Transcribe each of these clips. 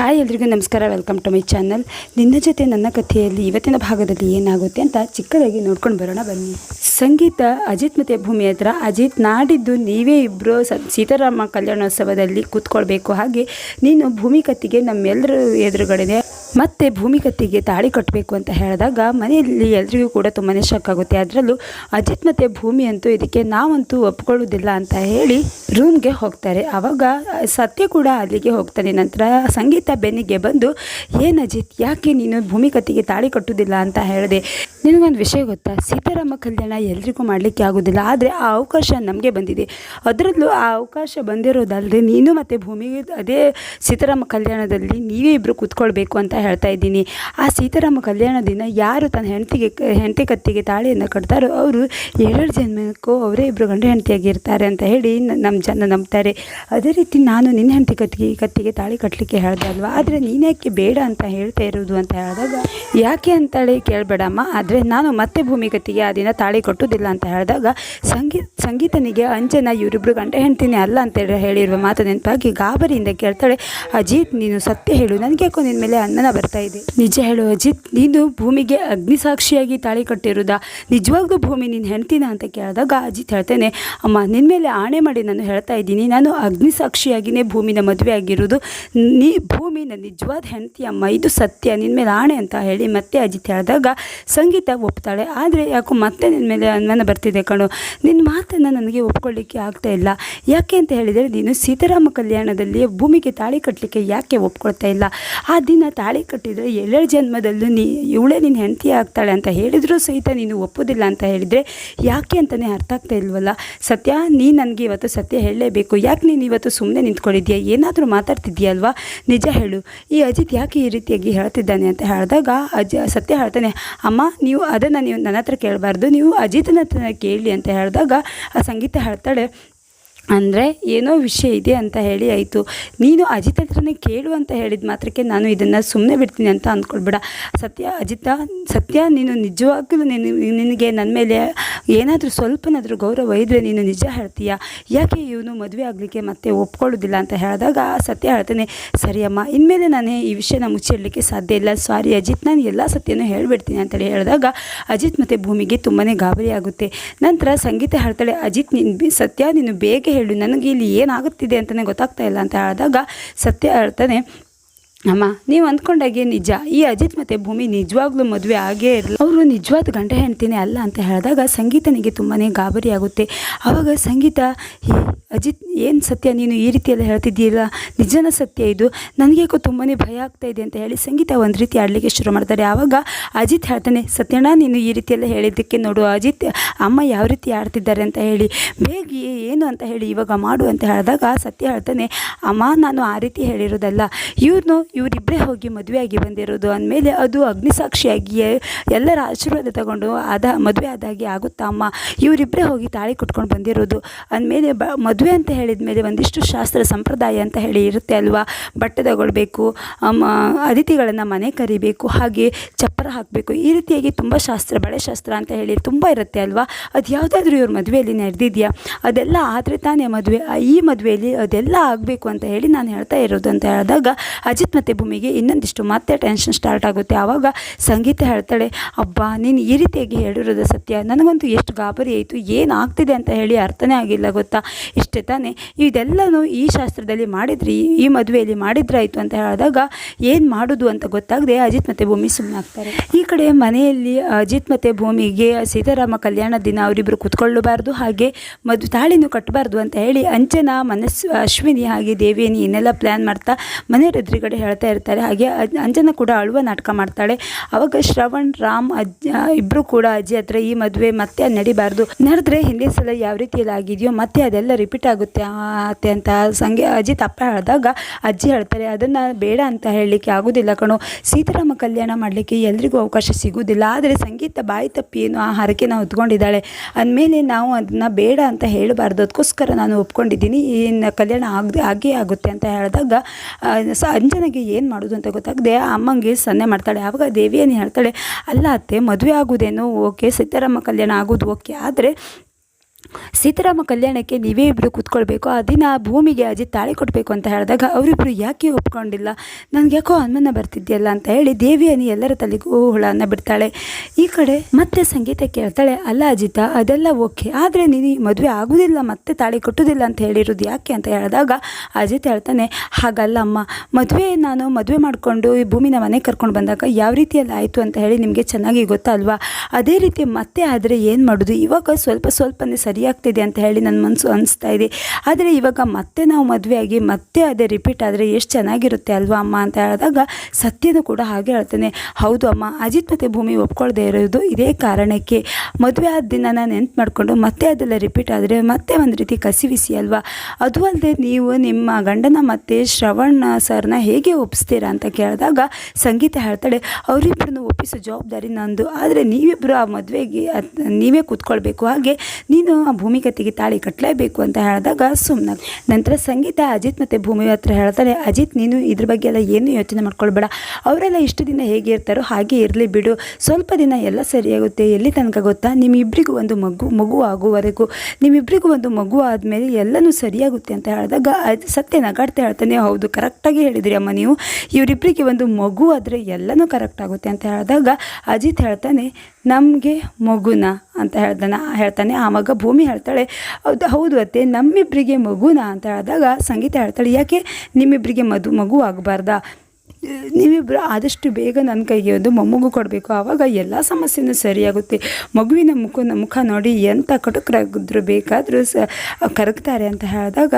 Hi ಎಲ್ರಿಗೂ ನಮಸ್ಕಾರ welcome to my channel ನಿನ್ನ ಜೊತೆ ನನ್ನ ಕಥೆಯಲ್ಲಿ ಇವತ್ತಿನ ಭಾಗದಲ್ಲಿ ಏನಾಗುತ್ತೆ ಅಂತ ಚಿಕ್ಕದಾಗಿ ನೋಡ್ಕೊಂಡು ಬರೋಣ, ಬನ್ನಿ. ಸಂಗೀತ ಅಜಿತ್ ಮತ್ತು ಭೂಮಿ ಹತ್ರ. ಅಜಿತ್ ನಾಡಿದ್ದು ನೀವೇ ಇಬ್ಬರು ಸೀತಾರಾಮ ಕಲ್ಯಾಣೋತ್ಸವದಲ್ಲಿ ಕೂತ್ಕೊಳ್ಬೇಕು. ಹಾಗೆ ನೀನು ಭೂಮಿ ಕತ್ತಿಗೆ ನಮ್ಮೆಲ್ಲರ ಎದುರುಗಡೆ ಮತ್ತೆ ಕತ್ತಿಗೆ ತಾಳಿ ಕಟ್ಟಬೇಕು ಅಂತ ಹೇಳಿದಾಗ ಮನೆಯಲ್ಲಿ ಎಲ್ರಿಗೂ ಕೂಡ ತುಂಬಾ ಶಾಕ್ ಆಗುತ್ತೆ. ಅದರಲ್ಲೂ ಅಜಿತ್ ಮತ್ತು ಭೂಮಿ ಅಂತೂ ಇದಕ್ಕೆ ನಾವಂತೂ ಒಪ್ಕೊಳ್ಳೋದಿಲ್ಲ ಅಂತ ಹೇಳಿ ರೂಮ್ಗೆ ಹೋಗ್ತಾರೆ. ಆವಾಗ ಸತ್ಯ ಕೂಡ ಅಲ್ಲಿಗೆ ಹೋಗ್ತಾನೆ. ನಂತರ ಸಂಗೀತ ಬೆನ್ನಿಗೆ ಬಂದು, ಏನು ಅಜಿತ್, ಯಾಕೆ ನೀನು ಭೂಮಿ ಕತ್ತಿಗೆ ತಾಳಿ ಕಟ್ಟುವುದಿಲ್ಲ? ಅಂತ ಹೇಳಿದೆ. ನಿನಗೊಂದು ವಿಷಯ ಗೊತ್ತಾ? ಸೀತಾರಾಮ ಕಲ್ಯಾಣ ಎಲ್ರಿಗೂ ಮಾಡಲಿಕ್ಕೆ ಆಗೋದಿಲ್ಲ, ಆದರೆ ಆ ಅವಕಾಶ ನಮಗೆ ಬಂದಿದೆ. ಅದರಲ್ಲೂ ಆ ಅವಕಾಶ ಬಂದಿರೋದಲ್ಲದೆ ನೀನು ಮತ್ತು ಭೂಮಿಗೆ ಅದೇ ಸೀತಾರಾಮ ಕಲ್ಯಾಣದಲ್ಲಿ ನೀವೇ ಇಬ್ಬರು ಕೂತ್ಕೊಳ್ಬೇಕು ಅಂತ ಹೇಳ್ತಾ ಇದ್ದೀನಿ. ಆ ಸೀತಾರಾಮ ಕಲ್ಯಾಣ ದಿನ ಯಾರು ತನ್ನ ಹೆಂಡತಿಗೆ, ಹೆಂಡತಿ ಕತ್ತಿಗೆ ತಾಳಿಯನ್ನು ಕಟ್ತಾರೋ ಅವರು ಏಳೆರಡು ಜನ್ಮಕ್ಕೂ ಅವರೇ ಇಬ್ಬರು ಗಂಡ ಹೆಂಡತಿಯಾಗಿರ್ತಾರೆ ಅಂತ ಹೇಳಿ ನಮ್ಮ ಜನ ನಂಬ್ತಾರೆ. ಅದೇ ರೀತಿ ನಾನು ನಿನ್ನ ಹೆಂಡತಿ ಕತ್ತಿಗೆ ಕತ್ತಿಗೆ ತಾಳಿ ಕಟ್ಟಲಿಕ್ಕೆ ಹೇಳ್ದೆ ಅಲ್ವಾ? ಆದರೆ ನೀನ್ಯಾಕೆ ಬೇಡ ಅಂತ ಹೇಳ್ತಾ ಇರೋದು ಅಂತ ಹೇಳಿದಾಗ, ಯಾಕೆ ಅಂತೇಳಿ ಕೇಳಬೇಡಮ್ಮ. ಆದರೆ ನಾನು ಮತ್ತೆ ಭೂಮಿಗತಿಗೆ ಆ ದಿನ ತಾಳಿ ಕಟ್ಟುವುದಿಲ್ಲ ಅಂತ ಹೇಳಿದಾಗ ಸಂಗೀತ ಸಂಗೀತನಿಗೆ ಅಂಜನ, ಇವರಿಬ್ರು ಗಂಟೆ ಹೆಣ್ತೀನಿ ಅಲ್ಲ ಅಂತೇಳಿ ಹೇಳಿರುವ ಮಾತು ನೆನಪಾಗಿ ಗಾಬರಿಯಿಂದ ಕೇಳ್ತಾಳೆ, ಅಜಿತ್, ನೀನು ಸತ್ಯ ಹೇಳು, ನನಗೆ ಯಾಕೋ ನಿನ್ನ ಮೇಲೆ ಅನ್ನನ ಬರ್ತಾ ಇದೆ? ನಿಜ ಹೇಳು ಅಜಿತ್, ನೀನು ಭೂಮಿಗೆ ಅಗ್ನಿಸಾಕ್ಷಿಯಾಗಿ ತಾಳಿ ಕಟ್ಟಿರೋದಾ? ನಿಜವಾಗ್ಲೂ ಭೂಮಿ ನೀನು ಹೆಣ್ತೀನ ಅಂತ ಕೇಳಿದಾಗ ಅಜಿತ್ ಹೇಳ್ತೇನೆ, ಅಮ್ಮ ನಿನ್ನ ಮೇಲೆ ಆಣೆ ಮಾಡಿ ನಾನು ಹೇಳ್ತಾ ಇದ್ದೀನಿ, ನಾನು ಅಗ್ನಿಸಾಕ್ಷಿಯಾಗಿಯೇ ಭೂಮಿನ ಮದುವೆ ಆಗಿರುವುದು. ನೀ, ಭೂಮಿನ ನಿಜವಾದ ಹೆಂಡತಿ ಅಮ್ಮ, ಇದು ಸತ್ಯ ನಿನ್ನ ಮೇಲೆ ಆಣೆ ಅಂತ ಹೇಳಿ ಮತ್ತೆ ಅಜಿತ್ ಹೇಳಿದಾಗ, ಸಂಗೀತ ಒಪ್ತಾಳೆ. ಆದರೆ ಯಾಕೋ ಮತ್ತೆ ನಿನ್ನ ಮೇಲೆ ಅನುಮಾನ ಬರ್ತಿದೆ ಕಣೋ. ನಿನ್ನ ಮಾತನ್ನು ನನಗೆ ಒಪ್ಕೊಳ್ಳಿಕ್ಕೆ ಆಗ್ತಾ ಇಲ್ಲ. ಯಾಕೆ ಅಂತ ಹೇಳಿದರೆ ನೀನು ಸೀತಾರಾಮ ಕಲ್ಯಾಣದಲ್ಲಿ ಭೂಮಿಗೆ ತಾಳಿ ಕಟ್ಟಲಿಕ್ಕೆ ಯಾಕೆ ಒಪ್ಕೊಳ್ತಾ ಇಲ್ಲ? ಆ ದಿನ ತಾಳಿ ಕಟ್ಟಿದರೆ ಏಳೇಳು ಜನ್ಮದಲ್ಲೂ ನೀ, ಇವಳೇ ನಿನ್ನ ಹೆಂಡತಿ ಆಗ್ತಾಳೆ ಅಂತ ಹೇಳಿದರೂ ಸಹಿತ ನೀನು ಒಪ್ಪೋದಿಲ್ಲ ಅಂತ ಹೇಳಿದರೆ ಯಾಕೆ ಅಂತಲೇ ಅರ್ಥ ಆಗ್ತಾ ಇಲ್ವಲ್ಲ? ಸತ್ಯ, ನೀ ನನಗೆ ಇವತ್ತು ಸತ್ಯ ಹೇಳಲೇಬೇಕು. ಯಾಕೆ ನೀನು ಇವತ್ತು ಸುಮ್ಮನೆ ನಿಂತ್ಕೊಂಡಿದ್ಯಾ? ಏನಾದರೂ ಮಾತಾಡ್ತಿದ್ಯಲ್ವಾ? ನಿಜ ಹೇಳು. ಈ ಅಜಿತ್ ಯಾಕೆ ಈ ರೀತಿಯಾಗಿ ಹೇಳ್ತಿದ್ದಾನೆ ಅಂತ ಹೇಳಿದಾಗ ಅಜ, ಸತ್ಯ ಹೇಳ್ತಾನೆ, ಅಮ್ಮ ನೀವು ಅದನ್ನು ನೀವು ನನ್ನ ಹತ್ರ ಕೇಳಬಾರ್ದು. ನೀವು ಅಜಿತನ ಕೇಳಿ ಅಂತ ಹೇಳಿದಾಗ ಆ ಸಂಗೀತ ಹೇಳ್ತಾಳೆ ಅಂದರೆ ಏನೋ ವಿಷಯ ಇದೆ ಅಂತ ಹೇಳಿ ಆಯಿತು. ನೀನು ಅಜಿತ್ ಹತ್ರನೇ ಕೇಳು ಅಂತ ಹೇಳಿದ ಮಾತ್ರಕ್ಕೆ ನಾನು ಇದನ್ನು ಸುಮ್ಮನೆ ಬಿಡ್ತೀನಿ ಅಂತ ಅಂದ್ಕೊಳ್ಬೇಡ ಸತ್ಯ, ಅಜಿತ, ಸತ್ಯ, ನೀನು ನಿಜವಾಗ್ಲೂ ನೀನು, ನಿನಗೆ ನನ್ನ ಮೇಲೆ ಏನಾದರೂ ಸ್ವಲ್ಪನಾದರೂ ಗೌರವ ಇದ್ದರೆ ನೀನು ನಿಜ ಹೇಳ್ತೀಯಾ? ಯಾಕೆ ಇವನು ಮದುವೆ ಆಗಲಿಕ್ಕೆ ಮತ್ತೆ ಒಪ್ಕೊಳ್ಳೋದಿಲ್ಲ ಅಂತ ಹೇಳಿದಾಗ ಸತ್ಯ ಹೇಳ್ತಾನೆ, ಸರಿಯಮ್ಮ, ಇನ್ಮೇಲೆ ನಾನು ಈ ವಿಷಯನ ಮುಚ್ಚಿಡಲಿಕ್ಕೆ ಸಾಧ್ಯ ಇಲ್ಲ. ಸಾರಿ ಅಜಿತ್, ನಾನು ಎಲ್ಲ ಸತ್ಯನೂ ಹೇಳಿಬಿಡ್ತೀನಿ ಅಂತೇಳಿ ಹೇಳಿದಾಗ ಅಜಿತ್ ಮತ್ತು ಭೂಮಿಗೆ ತುಂಬಾ ಗಾಬರಿ ಆಗುತ್ತೆ. ನಂತರ ಸಂಗೀತ ಹೇಳ್ತಾಳೆ, ಅಜಿತ್, ನೀನು ಸತ್ಯ, ನೀನು ಬೇಗ ಹೇಳು ನನಗೆ ಇಲ್ಲಿ ಏನಾಗುತ್ತಿದೆ ಅಂತಲೇ ಗೊತ್ತಾಗ್ತಾ ಇಲ್ಲ ಅಂತ ಹೇಳಿದಾಗ ಸತ್ಯ ಹೇಳ್ತಾನೆ ಅಮ್ಮ ನೀವು ಅಂದ್ಕೊಂಡಾಗೆ ನಿಜ. ಈ ಅಜಿತ್ ಮತ್ತು ಭೂಮಿ ನಿಜವಾಗ್ಲೂ ಮದುವೆ ಆಗೇ ಇರಲಿ ಅವರು ನಿಜವಾದ ಗಂಡ ಹೆಣ್ತೀನಿ ಅಲ್ಲ ಅಂತ ಹೇಳಿದಾಗ ಸಂಗೀತನಿಗೆ ತುಂಬಾ ಗಾಬರಿ ಆಗುತ್ತೆ. ಆವಾಗ ಸಂಗೀತ "ಹೇ, ಅಜಿತ್ ಏನು ಸತ್ಯ? ನೀನು ಈ ರೀತಿಯೆಲ್ಲ ಹೇಳ್ತಿದ್ದೀರಾ? ನಿಜನ ಸತ್ಯ ಇದು. ನನಗೆ ಯಾಕೋ ತುಂಬಾ ಭಯ ಆಗ್ತಾ ಇದೆ ಅಂತ ಹೇಳಿ ಸಂಗೀತ ಒಂದು ರೀತಿ ಆಡಲಿಕ್ಕೆ ಶುರು ಮಾಡ್ತಾರೆ. ಆವಾಗ ಅಜಿತ್ ಹೇಳ್ತಾನೆ ಸತ್ಯಣ್ಣ ನೀನು ಈ ರೀತಿಯೆಲ್ಲ ಹೇಳಿದ್ದಕ್ಕೆ ನೋಡು. ಅಜಿತ್ ಅಮ್ಮ ಯಾವ ರೀತಿ ಆಡ್ತಿದ್ದಾರೆ ಅಂತ ಹೇಳಿ. ಬೇಗ ಏನು ಅಂತ ಹೇಳಿ ಇವಾಗ ಮಾಡು ಅಂತ ಹೇಳಿದಾಗ ಸತ್ಯ ಹೇಳ್ತಾನೆ ಅಮ್ಮ ನಾನು ಆ ರೀತಿ ಹೇಳಿರೋದಲ್ಲ. ಇವ್ರನ್ನು ಇವರಿಬ್ಬರೇ ಹೋಗಿ ಮದುವೆಯಾಗಿ ಬಂದಿರೋದು. ಅಂದಮೇಲೆ ಅದು ಅಗ್ನಿಸಾಕ್ಷಿಯಾಗಿ ಎಲ್ಲರ ಆಶೀರ್ವಾದ ತಗೊಂಡು ಆದ ಮದುವೆ ಆದಾಗಿ ಆಗುತ್ತಾ ಅಮ್ಮ? ಇವರಿಬ್ಬರೇ ಹೋಗಿ ತಾಳಿ ಕುಟ್ಕೊಂಡು ಬಂದಿರೋದು. ಅಂದಮೇಲೆ ಬ, ಮದುವೆ ಅಂತ ಹೇಳಿದ ಮೇಲೆ ಒಂದಿಷ್ಟು ಶಾಸ್ತ್ರ ಸಂಪ್ರದಾಯ ಅಂತ ಹೇಳಿ ಇರುತ್ತೆ ಅಲ್ವಾ? ಬಟ್ಟೆ ತಗೊಳ್ಬೇಕು ಅತಿಥಿಗಳನ್ನು ಮನೆ ಕರಿಬೇಕು, ಹಾಗೆ ಚಪ್ಪರ ಹಾಕಬೇಕು. ಈ ರೀತಿಯಾಗಿ ತುಂಬ ಶಾಸ್ತ್ರ, ಬಳೆ ಶಾಸ್ತ್ರ ಅಂತ ಹೇಳಿ ತುಂಬ ಇರುತ್ತೆ ಅಲ್ವಾ? ಅದು ಯಾವುದಾದ್ರೂ ಇವ್ರ ಮದುವೆಯಲ್ಲಿ ನಡೆದಿದೆಯಾ ಅದೆಲ್ಲ ಆದರೆ ತಾನೇ ಮದುವೆ ಈ ಮದುವೆಯಲ್ಲಿ ಅದೆಲ್ಲ ಆಗಬೇಕು ಅಂತ ಹೇಳಿ ನಾನು ಹೇಳ್ತಾ ಇರೋದು ಅಂತ ಹೇಳಿದಾಗ ಅಜಿತ್ ಮತ್ತು ಭೂಮಿಗೆ ಇನ್ನೊಂದಿಷ್ಟು ಮತ್ತೆ ಟೆನ್ಷನ್ ಸ್ಟಾರ್ಟ್ ಆಗುತ್ತೆ. ಆವಾಗ ಸಂಗೀತ ಹೇಳ್ತಾಳೆ, ಅಬ್ಬಾ, ನೀನು ಈ ರೀತಿಯಾಗಿ ಹೇಳಿರೋದು ಸತ್ಯ. ನನಗಂತೂ ಎಷ್ಟು ಗಾಬರಿ ಆಯಿತು. ಏನಾಗ್ತಿದೆ ಅಂತ ಹೇಳಿ ಅರ್ಥನೇ ಆಗಿಲ್ಲ ಗೊತ್ತಾ? ಇಷ್ಟೇ ತಾನೇ. ಇದೆಲ್ಲನೂ ಈ ಶಾಸ್ತ್ರದಲ್ಲಿ ಮಾಡಿದ್ರಿ, ಈ ಮದುವೆಯಲ್ಲಿ ಮಾಡಿದ್ರಾಯಿತು ಅಂತ ಹೇಳಿದಾಗ ಏನು ಮಾಡೋದು ಅಂತ ಗೊತ್ತಾಗದೆ ಅಜಿತ್ ಮತ್ತು ಭೂಮಿ ಸುಮ್ಮನಾಗ್ತಾರೆ ಈ ಕಡೆ ಮನೆಯಲ್ಲಿ ಅಜಿತ್ ಮತ್ತು ಭೂಮಿಗೆ ಸೀತಾರಾಮ ಕಲ್ಯಾಣ ದಿನ ಅವರಿಬ್ಬರು ಕೂತ್ಕೊಳ್ಳಬಾರ್ದು. ಹಾಗೆ ಮದು, ತಾಳಿನೂ ಕಟ್ಟಬಾರ್ದು ಅಂತ ಹೇಳಿ ಅಂಚನಾ ಮನಸ್ಸು, ಅಶ್ವಿನಿ ಹಾಗೆ ದೇವಿಯನಿ ಇನ್ನೆಲ್ಲ ಪ್ಲ್ಯಾನ್ ಮಾಡ್ತಾ ಮನೆಯವರು ಎದುರುಗಡೆ ಹೇಳ್ತಾ ಇರ್ತಾರೆ. ಹಾಗೆ ಅಂಜನ ಕೂಡ ಅಳುವ ನಾಟಕ ಮಾಡ್ತಾಳೆ. ಅವಾಗ ಶ್ರವಣ್, ರಾಮ್ ಅಜ್ಜ ಇಬ್ಬರು ಕೂಡ ಅಜ್ಜಿ ಹತ್ರ ಈ ಮದುವೆ ಮತ್ತೆ ನಡಿಬಾರ್ದು. ನಡೆದ್ರೆ ಹಿಂದಿನ ಸಲ ಯಾವ ರೀತಿಯಲ್ಲಿ ಆಗಿದೆಯೋ ಮತ್ತೆ ಅದೆಲ್ಲ ರಿಪೀಟ್ ಆಗುತ್ತೆ. ಅತ್ತೆ ಅಂತ ಸಂಗೆ ಅಜ್ಜಿ ತಪ್ಪ ಹೇಳಿದಾಗ ಅಜ್ಜಿ ಹೇಳ್ತಾರೆ, ಅದನ್ನು ಬೇಡ ಅಂತ ಹೇಳಲಿಕ್ಕೆ ಆಗೋದಿಲ್ಲ ಕಣೋ. ಸೀತಾರಾಮ ಕಲ್ಯಾಣ ಮಾಡಲಿಕ್ಕೆ ಎಲ್ರಿಗೂ ಅವಕಾಶ ಸಿಗೋದಿಲ್ಲ. ಆದರೆ ಸಂಗೀತ ಬಾಯಿ ತಪ್ಪಿ ಏನು ಆ ಹರಕೆನ ಹೊತ್ಕೊಂಡಿದ್ದಾಳೆ. ಅಂದಮೇಲೆ ನಾವು ಅದನ್ನ ಬೇಡ ಅಂತ ಹೇಳಬಾರ್ದು. ಅದಕ್ಕೋಸ್ಕರ ನಾನು ಒಪ್ಕೊಂಡಿದ್ದೀನಿ. ಈ ಕಲ್ಯಾಣ ಆಗದೆ, ಆಗೇ ಆಗುತ್ತೆ ಅಂತ ಹೇಳಿದಾಗ ಸ, ಅಂಜನೆಗೆ ಏನು ಮಾಡೋದು ಅಂತ ಗೊತ್ತಾಗದೆ ಅಮ್ಮಂಗೆ ಸನ್ನೆ ಮಾಡ್ತಾಳೆ. ಆವಾಗ ದೇವಿಯನ್ನು ಹೇಳ್ತಾಳೆ, ಅಲ್ಲ ಅತ್ತೆ, ಮದುವೆ ಆಗೋದೇನು? ಓಕೆ ಸೀತಾರಾಮ ಕಲ್ಯಾಣ ಆಗೋದು ಓಕೆ. ಆದರೆ ಸೀತಾರಾಮ ಕಲ್ಯಾಣಕ್ಕೆ ನೀವೇ ಇಬ್ಬರು ಕೂತ್ಕೊಳ್ಬೇಕು. ಆ ದಿನ ಭೂಮಿಗೆ ಅಜಿತ್ ತಾಳಿ ಕೊಡಬೇಕು ಅಂತ ಹೇಳಿದಾಗ ಅವರಿಬ್ಬರು ಯಾಕೆ ಒಪ್ಕೊಂಡಿಲ್ಲ? ನನಗೆ ಯಾಕೋ ಅನುಮಾನ ಬರ್ತಿದೆಯಲ್ಲ ಅಂತ ಹೇಳಿ ದೇವಿಯನಿ ಎಲ್ಲರ ತಲೆಗೂ ಹುಳನ ಬಿಡ್ತಾಳೆ. ಈ ಕಡೆ ಮತ್ತೆ ಸಂಗೀತ ಕೇಳ್ತಾಳೆ, ಅಲ್ಲ ಅಜಿತ, ಅದೆಲ್ಲ ಓಕೆ. ಆದರೆ ನೀನು ಮದುವೆ ಆಗೋದಿಲ್ಲ, ಮತ್ತೆ ತಾಳಿ ಕಟ್ಟೋದಿಲ್ಲ ಅಂತ ಹೇಳಿರೋದು ಯಾಕೆ? ಅಂತ ಹೇಳಿದಾಗ ಅಜಿತ್ ಹೇಳ್ತಾನೆ, ಹಾಗಲ್ಲ ಅಮ್ಮ. ಮದುವೆ ನಾನು ಮದುವೆ ಮಾಡಿಕೊಂಡು ಈ ಭೂಮಿನ ಮನೆಗೆ ಕರ್ಕೊಂಡು ಬಂದಾಗ ಯಾವ ರೀತಿಯಲ್ಲಿ ಆಯಿತು ಅಂತ ಹೇಳಿ ನಿಮಗೆ ಚೆನ್ನಾಗಿ ಗೊತ್ತಲ್ವಾ? ಅದೇ ರೀತಿ ಮತ್ತೆ ಆದರೆ ಏನು ಮಾಡೋದು? ಇವಾಗ ಸ್ವಲ್ಪ ಸ್ವಲ್ಪನೇ ಸರಿಯಾಗ್ತಿದೆ ಅಂತ ಹೇಳಿ ನನ್ನ ಮನಸ್ಸು ಅನಿಸ್ತಾ ಇದೆ. ಆದರೆ ಇವಾಗ ಮತ್ತೆ ನಾವು ಮದುವೆಯಾಗಿ, ಮತ್ತೆ ಅದೇ ರಿಪೀಟ್ ಆದರೆ ಎಷ್ಟು ಚೆನ್ನಾಗಿರುತ್ತೆ ಅಲ್ವಾ ಅಮ್ಮ ಅಂತ ಹೇಳಿದಾಗ ಸತ್ಯನೂ ಕೂಡ ಹಾಗೆ ಹೇಳ್ತಾನೆ. ಹೌದು ಅಮ್ಮ, ಅಜಿತ್ ಮತ್ತು ಭೂಮಿ ಒಪ್ಕೊಳ್ದೇ ಇರೋದು ಇದೇ ಕಾರಣಕ್ಕೆ. ಮದುವೆ ಆದ ನಾನು ನೆನ್ಪು ಮಾಡಿಕೊಂಡು ಮತ್ತೆ ಅದೆಲ್ಲ ರಿಪೀಟ್ ಆದರೆ ಮತ್ತೆ ಒಂದು ರೀತಿ ಕಸಿವಿಸಿ ಅಲ್ವಾ? ಅದು ಅಲ್ಲದೆ ನೀವು ನಿಮ್ಮ ಗಂಡನ ಮತ್ತೆ ಶ್ರವಣ ಸರ್ನ ಹೇಗೆ ಒಪ್ಪಿಸ್ತೀರಾ ಅಂತ ಕೇಳಿದಾಗ ಸಂಗೀತ ಹೇಳ್ತಾಳೆ ಅವರಿಬ್ಬರನ್ನು ಒಪ್ಪಿಸೋ ಜವಾಬ್ದಾರಿ ನಂದು. ಆದರೆ ನೀವಿಬ್ಬರು ಆ ಮದುವೆಗೆ ನೀವೇ ಕೂತ್ಕೊಳ್ಬೇಕು. ಹಾಗೆ ನೀನು ಭೂಮಿಕತೆಗೆ ತಾಳಿ ಕಟ್ಟಲೇಬೇಕು ಅಂತ ಹೇಳಿದಾಗ ಸುಮ್ಮನೆ ನಂತರ ಸಂಗೀತ ಅಜಿತ್ ಮತ್ತು ಭೂಮಿ ಹತ್ರ ಹೇಳ್ತಾನೆ ಅಜಿತ್, ನೀನು ಇದ್ರ ಬಗ್ಗೆ ಎಲ್ಲ ಏನು ಯೋಚನೆ ಮಾಡ್ಕೊಳ್ಬೇಡ. ಅವರೆಲ್ಲ ಇಷ್ಟು ದಿನ ಹೇಗೆ ಇರ್ತಾರೋ ಹಾಗೆ ಇರಲಿ ಬಿಡು. ಸ್ವಲ್ಪ ದಿನ ಎಲ್ಲ ಸರಿಯಾಗುತ್ತೆ. ಎಲ್ಲಿ ತನಕ ಗೊತ್ತಾ? ನಿಮ್ಮಿಬ್ಬರಿಗೂ ಒಂದು ಮಗು ಮಗು ಆಗುವವರೆಗೂ. ನಿಮ್ಮಿಬ್ಬರಿಗೂ ಒಂದು ಮಗು ಆದಮೇಲೆ ಎಲ್ಲನೂ ಸರಿಯಾಗುತ್ತೆ ಅಂತ ಹೇಳಿದಾಗ ಅದು ಸತ್ಯ ನಗಾಡ್ತಾ ಹೇಳ್ತಾನೆ, ಹೌದು, ಕರೆಕ್ಟಾಗಿ ಹೇಳಿದ್ರಿ ಅಮ್ಮ ನೀವು. ಇವರಿಬ್ಬರಿಗೆ ಒಂದು ಮಗು ಆದರೆ ಎಲ್ಲನೂ ಕರೆಕ್ಟ್ ಆಗುತ್ತೆ ಅಂತ ಹೇಳಿದಾಗ ಅಜಿತ್ ಹೇಳ್ತಾನೆ ನಮಗೆ ಮಗುನ ಅಂತ ಹೇಳ್ತಾನೆ ಹೇಳ್ತಾನೆ ಆವಾಗ ಭೂಮಿ ಹೇಳ್ತಾಳೆ. ಹೌದು ಹೌದು ಅತ್ತೆ ನಮ್ಮಿಬ್ಬರಿಗೆ ಮಗುನ ಅಂತ ಹೇಳಿದಾಗ ಸಂಗೀತ ಹೇಳ್ತಾಳೆ, ಯಾಕೆ ನಿಮ್ಮಿಬ್ಬರಿಗೆ ಮದು, ಮಗು ಆಗಬಾರ್ದ? ನೀವಿಬ್ಬರು ಆದಷ್ಟು ಬೇಗ ನನ್ನ ಕೈಗೆ ಒಂದು ಮೊಮ್ಮಗು ಕೊಡಬೇಕು, ಆವಾಗ ಎಲ್ಲ ಸಮಸ್ಯೆನೂ ಸರಿಯಾಗುತ್ತೆ. ಮಗುವಿನ ಮುಖ ಮುಖ ನೋಡಿ ಎಂಥ ಕಟುಕರಾಗಿದ್ರು ಬೇಕಾದರೂ ಸ, ಕರಗ್ತಾರೆ ಅಂತ ಹೇಳಿದಾಗ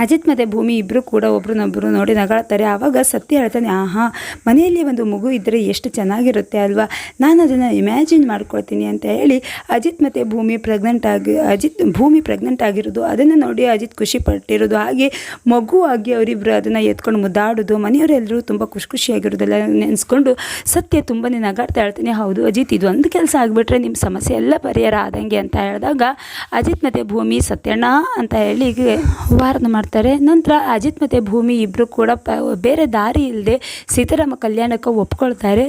ಅಜಿತ್ ಮತ್ತು ಭೂಮಿ ಇಬ್ಬರು ಕೂಡ ಒಬ್ರನ್ನೊಬ್ಬರು ನೋಡಿ ನಗಾಡ್ತಾರೆ. ಆವಾಗ ಸತ್ಯ ಹೇಳ್ತಾನೆ, ಆಹಾ, ಮನೆಯಲ್ಲಿ ಒಂದು ಮಗು ಇದ್ದರೆ ಎಷ್ಟು ಚೆನ್ನಾಗಿರುತ್ತೆ ಅಲ್ವಾ? ನಾನು ಅದನ್ನು ಇಮ್ಯಾಜಿನ್ ಮಾಡ್ಕೊಳ್ತೀನಿ ಅಂತ ಹೇಳಿ ಅಜಿತ್ ಮತ್ತು ಭೂಮಿ ಪ್ರೆಗ್ನೆಂಟ್ ಆಗಿ, ಅಜಿತ್ ಭೂಮಿ ಪ್ರೆಗ್ನೆಂಟ್ ಆಗಿರೋದು, ಅದನ್ನು ನೋಡಿ ಅಜಿತ್ ಖುಷಿ ಪಟ್ಟಿರೋದು. ಹಾಗೆ ಮಗು ಆಗಿ ಅವರಿಬ್ಬರು ಅದನ್ನು ಎತ್ಕೊಂಡು ಮುದ್ದಾಡೋದು ಮನೆಯವರೆಲ್ಲರೂ ತುಂಬ ಖುಷಿ ಖುಷಿಯಾಗಿರೋದೆಲ್ಲ ನೆನೆಸ್ಕೊಂಡು ಸತ್ಯ ತುಂಬಾ ನಗಾಡ್ತಾ ಹೇಳ್ತೀನಿ, ಹೌದು ಅಜಿತ್, ಇದು ಒಂದು ಕೆಲಸ ಆಗಿಬಿಟ್ರೆ ನಿಮ್ಮ ಸಮಸ್ಯೆ ಎಲ್ಲ ಪರಿಹಾರ ಆದಂಗೆ ಅಂತ ಹೇಳಿದಾಗ ಅಜಿತ್ ಮತ್ತು ಭೂಮಿ ಸತ್ಯಣ್ಣ ಅಂತ ಹೇಳಿ ವಾರನ ಮಾಡ್ತಾರೆ. ನಂತರ ಅಜಿತ್ ಮತ್ತು ಭೂಮಿ ಇಬ್ಬರು ಕೂಡ ಪ, ಬೇರೆ ದಾರಿ ಇಲ್ಲದೆ ಸೀತಾರಾಮ ಕಲ್ಯಾಣಕ್ಕೆ ಒಪ್ಕೊಳ್ತಾರೆ.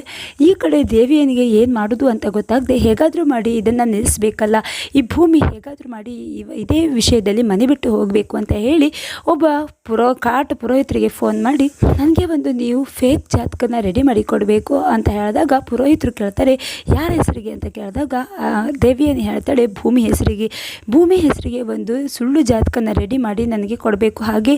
ಈ ಕಡೆ ದೇವಿಯನಿಗೆ ಏನು ಮಾಡೋದು ಅಂತ ಗೊತ್ತಾಗದೆ ಹೇಗಾದರೂ ಮಾಡಿ ಇದನ್ನು ನಿಲ್ಲಿಸ್ಬೇಕಲ್ಲ. ಈ ಭೂಮಿ ಹೇಗಾದರೂ ಮಾಡಿ ಇದೇ ವಿಷಯದಲ್ಲಿ ಮನೆ ಬಿಟ್ಟು ಹೋಗಬೇಕು ಅಂತ ಹೇಳಿ ಒಬ್ಬ ಪುರೋ, ಕಾಟ್ ಪುರೋಹಿತರಿಗೆ ಫೋನ್ ಮಾಡಿ ನನಗೆ ಒಂದು ನೀವು ಫೇಕ್ ಜಾತಕನ ರೆಡಿ ಮಾಡಿ ಕೊಡಬೇಕು ಅಂತ ಹೇಳಿದಾಗ ಪುರೋಹಿತರು ಕೇಳ್ತಾರೆ, ಯಾರ ಹೆಸರಿಗೆ? ಅಂತ ಕೇಳಿದಾಗ ದೇವಿಯನ್ನು ದೇವಿಯನಿ ಹೇಳ್ತಾಳೆ ಭೂಮಿ ಹೆಸರಿಗೆ. ಭೂಮಿ ಹೆಸರಿಗೆ ಒಂದು ಸುಳ್ಳು ಜಾತಕನ ರೆಡಿ ಮಾಡಿ ನನಗೆ ಕೊಡಬೇಕು ಹಾಗೆ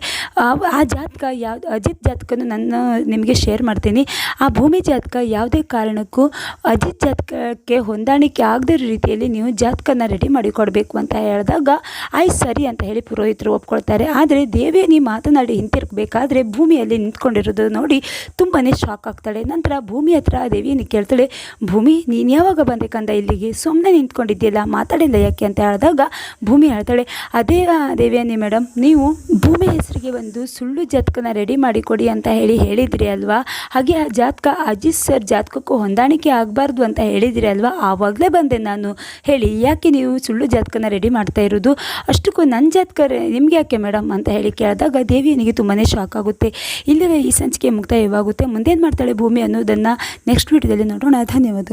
ಆ ಜಾತಕ ಯಾವ ಅಜಿತ್ ಜಾತಕನೂ ನನ್ನ ನಿಮಗೆ ಶೇರ್ ಮಾಡ್ತೀನಿ. ಆ ಭೂಮಿ ಜಾತಕ ಯಾವುದೇ ಕಾರಣಕ್ಕೂ ಅಜಿತ್ ಜಾತಕಕ್ಕೆ ಹೊಂದಾಣಿಕೆ ಆಗದಿರೋ ರೀತಿಯಲ್ಲಿ ನೀವು ಜಾತಕನ ರೆಡಿ ಮಾಡಿ ಕೊಡಬೇಕು ಅಂತ ಹೇಳಿದಾಗ ಆಯ್ ಸರಿ ಅಂತ ಹೇಳಿ ಪುರೋಹಿತರು ಒಪ್ಕೊಳ್ತಾರೆ. ಆದರೆ ದೇವೇನಿ ಮಾತನಾಡಿ ಹಿಂತಿರುಗಬೇಕಾದ್ರೆ ಭೂಮಿಯಲ್ಲಿ ನಿಂತ್ಕೊಂಡಿರೋದು ನೋಡಿ ತುಂಬಾ ಶಾಕ್ ಆಗ್ತಾಳೆ. ನಂತರ ಭೂಮಿ ಹತ್ರ ದೇವಿಯನ್ನು ಕೇಳ್ತಾಳೆ ಭೂಮಿ ನೀನು ಯಾವಾಗ ಬಂದೆ ಕಂದ ಇಲ್ಲಿಗೆ? ಸುಮ್ಮನೆ ನಿಂತ್ಕೊಂಡಿದ್ದೀಯಲ್ಲ ಮಾತಾಡಿಲ್ಲ ಯಾಕೆ? ಅಂತ ಹೇಳಿದಾಗ ಭೂಮಿ ಹೇಳ್ತಾಳೆ ಅದೇ ಆ, ದೇವಿಯನಿ ಮೇಡಮ್ ನೀವು ಭೂಮಿ ಹೆಸರಿಗೆ ಒಂದು ಸುಳ್ಳು ಜಾತಕನ ರೆಡಿ ಮಾಡಿ ಕೊಡಿ ಅಂತ ಹೇಳಿ ಹೇಳಿದ್ರಿ ಅಲ್ವಾ? ಹಾಗೆ ಆ ಜಾತಕ ಅಜಿತ್ ಸರ್ ಜಾತಕಕ್ಕೂ ಹೊಂದಾಣಿಕೆ ಆಗಬಾರ್ದು ಅಂತ ಹೇಳಿದ್ರಿ ಅಲ್ವಾ? ಆವಾಗಲೇ ಬಂದೆ ನಾನು. ಹೇಳಿ, ಯಾಕೆ ನೀವು ಸುಳ್ಳು ಜಾತಕನ ರೆಡಿ ಮಾಡ್ತಾ ಇರೋದು? ಅಷ್ಟಕ್ಕೂ ನನ್ನ ಜಾತಕ ನಿಮ್ಗೆ ಯಾಕೆ ಮೇಡಮ್ ಅಂತ ಹೇಳಿ ಕೇಳಿದಾಗ ದೇವಿಯನಿಗೆ ತುಂಬಾ ಶಾಕ್ ಆಗುತ್ತೆ. ಇಲ್ಲಿಗೆ ಈ ಸಂಚಿಕೆ ಮುಕ್ತಾಯವಾಗುತ್ತೆ. ಮುಂದೇನು ಮಾಡ್ತಾಳೆ ಭೂಮಿ ಅನ್ನೋದನ್ನು ನೆಕ್ಸ್ಟ್ ವೀಡಿಯೋದಲ್ಲಿ ನೋಡೋಣ. ಧನ್ಯವಾದ.